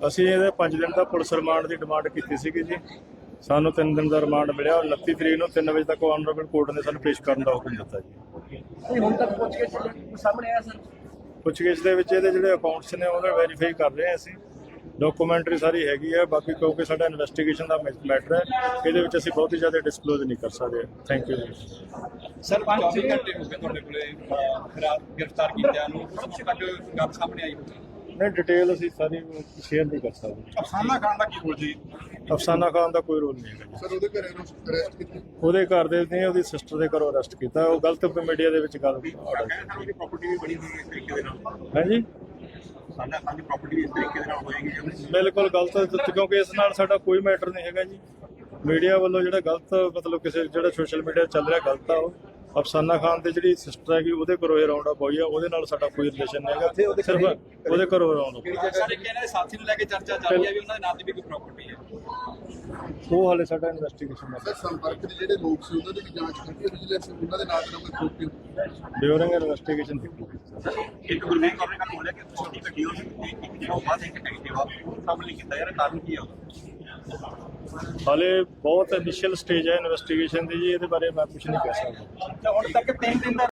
ਅਸੀਂ ਇਹਦੇ 5 ਦਿਨ ਦਾ ਪੁਲਿਸ ਰਿਮਾਂਡ ਦੀ ਡਿਮਾਂਡ ਕੀਤੀ ਸੀਗੀ ਜੀ। ਸਾਨੂੰ 3 ਦਿਨ ਦਾ ਰਿਮਾਂਡ ਮਿਲਿਆ ਔਰ 29 ਤਰੀਕ ਨੂੰ 3 ਵਜੇ ਤੱਕ ਆਨਰੇਬਲ ਕੋਰਟ ਨੇ ਸਾਨੂੰ ਪੇਸ਼ ਕਰਨ ਦਾ ਹੁਕਮ ਦਿੱਤਾ ਜੀ। ਨਹੀਂ ਹੁਣ ਤੱਕ ਪੁੱਛ ਕੇ ਸਾਹਮਣੇ ਆਇਆ ਸਰ? ਪੁੱਛਗਿੱਛ ਦੇ ਵਿੱਚ ਇਹਦੇ ਜਿਹੜੇ ਅਕਾਊਂਟਸ ਨੇ ਉਹਦੇ ਵੈਰੀਫਾਈ ਕਰ ਰਹੇ ਅਸੀਂ। ਡਾਕੂਮੈਂਟਰੀ ਸਾਰੀ ਹੈਗੀ ਹੈ ਬਾਕੀ ਕਿਉਂਕਿ ਸਾਡਾ ਇਨਵੈਸਟੀਗੇਸ਼ਨ ਦਾ ਮੈਟਰ ਹੈ ਇਹਦੇ ਵਿੱਚ ਅਸੀਂ ਬਹੁਤ ਹੀ ਜ਼ਿਆਦਾ ਡਿਸਕਲੋਜ਼ ਨਹੀਂ ਕਰ ਸਕਦੇ। ਥੈਂਕ ਯੂ ਸਰ 24 ਘੰਟੇ ਹੋ ਗਏ ਤੁਹਾਡੇ ਕੋਲੇ ਅਹ, ਖਰਾ- ਗ੍ਰਿਫਤਾਰ ਕੀਤਿਆਂ ਨੂੰ। ਉਸ ਤੋਂ ਤੱਕ ਗੱਲ ਸਾਹਮਣੇ ਆਈ ਨਹੀਂ ਡਿਟੇਲ ਅਸੀਂ ਸਾਰੀ ਸ਼ੇਅਰ ਨਹੀਂ ਕਰ ਸਕਦੇ। ਅਫਸਾਨਾ ਖਾਨ ਦਾ ਕੀ ਰੋਲ ਜੀ? ਅਫਸਾਨਾ ਖਾਨ ਦਾ ਕੋਈ ਰੋਲ ਨਹੀਂ ਹੈਗਾ ਸਰ ਉਹਦੇ ਘਰੇ ਨੂੰ ਅਰੈਸਟ ਕੀਤਾ। ਉਹਦੇ ਘਰ ਦੇ ਨੇ ਉਹਦੀ ਸਿਸਟਰ ਦੇ ਘਰੋਂ ਅਰੈਸਟ ਕੀਤਾ। ਉਹ ਗਲਤ ਮੀਡੀਆ ਦੇ ਵਿੱਚ ਗੱਲ ਪ੍ਰਾਪਰਟੀ ਵੀ ਬਣੀ ਹੋਈ ਇਸ ਤਰੀਕੇ ਦੇ ਨਾਲ। ਹੈ ਜੀ ਸਾਡਾ ਦੀ ਪ੍ਰਾਪਰਟੀ ਵੀ ਇਸ ਤਰੀਕੇ ਦੇ ਨਾਲ ਹੋਏਗੀ ਬਿਲਕੁਲ ਗਲਤ। ਕਿਉਂਕਿ ਇਸ ਨਾਲ ਸਾਡਾ ਕੋਈ ਮੈਟਰ ਨਹੀਂ ਹੈਗਾ ਜੀ। ਮੀਡੀਆ ਵੱਲੋਂ ਜਿਹੜਾ ਗਲਤ ਮਤਲਬ ਕਿਸੇ ਜਿਹੜਾ ਸੋਸ਼ਲ ਮੀਡੀਆ ਚੱਲ ਰਿਹਾ ਗਲਤ ਆ ਉਹ। ਅਫਸਾਨਾ ਖਾਨ ਤੇ ਜਿਹੜੀ ਸਿਸਟਰ ਹੈਗੀ ਉਹਦੇ ਘਰੋਂ ਇਹ ਰਾਉਂਡ ਅਪ ਹੋਈ ਆ। ਉਹਦੇ ਨਾਲ ਸਾਡਾ ਕੋਈ ਰਿਲੇਸ਼ਨ ਨਹੀਂ ਹੈਗਾ। ਸਿਰਫ ਉਹਦੇ ਘਰੋਂ ਰਾਉਂਡ ਅਪ ਸਰ ਇੱਕ ਇਹਨਾਂ ਦੇ ਸਾਥੀ ਨੂੰ ਲੈ ਕੇ ਚਰਚਾ ਚੱਲ ਰਹੀ ਹੈ ਵੀ ਉਹਨਾਂ ਦੇ ਨਾਂ ਦੀ ਵੀ ਕੋਈ ਪ੍ਰਾਪਰਟੀ ਹੈ। ਉਹ ਹਾਲੇ ਸਾਡਾ ਇਨਵੈਸਟੀਗੇਸ਼ਨ ਦਾ ਸਰ ਸੰਪਰਕ ਦੇ ਜਿਹੜੇ ਲੋਕ ਸੀ ਉਹਨਾਂ ਦੀ ਵੀ ਜਾਂਚ ਕਰਕੇ ਵਿਜੀਲੈਂਸ ਉਹਨਾਂ ਦੇ ਨਾਂ ਤੇ ਕੋਈ ਪ੍ਰੂਫ ਡਿਊਰਿੰਗ ਇਨਵੈਸਟੀਗੇਸ਼ਨ ਇੱਕ ਗੁਰਮੀਤ ਕੌਰ ਨੇ ਕੱਲ ਬੋਲਿਆ ਕਿ ਛੋਟੀ ਗੱਡੀ ਹੋ ਸਕਦੀ ਹੈ ਇੱਕ ਜਿਹੜਾ ਬਾਅਦ ਇੱਕ ਐਕਟਿਵਾ ਸਾਹਮਣੇ ਕੀਤਾ ਯਾਰ ਕਾਰਨ ਕੀ ਆ ਉਹਦਾ? ਹਾਲੇ ਬਹੁਤ ਇਨੀਸ਼ੀਅਲ ਸਟੇਜ ਹੈ ਇਨਵੈਸਟੀਗੇਸ਼ਨ ਦੀ ਜੀ, ਇਹਦੇ ਬਾਰੇ ਮੈਂ ਕੁਝ ਨਹੀਂ ਕਹਿ ਸਕਦਾ। ਹੁਣ ਤੱਕ 3 ਦਿਨ ਦਾ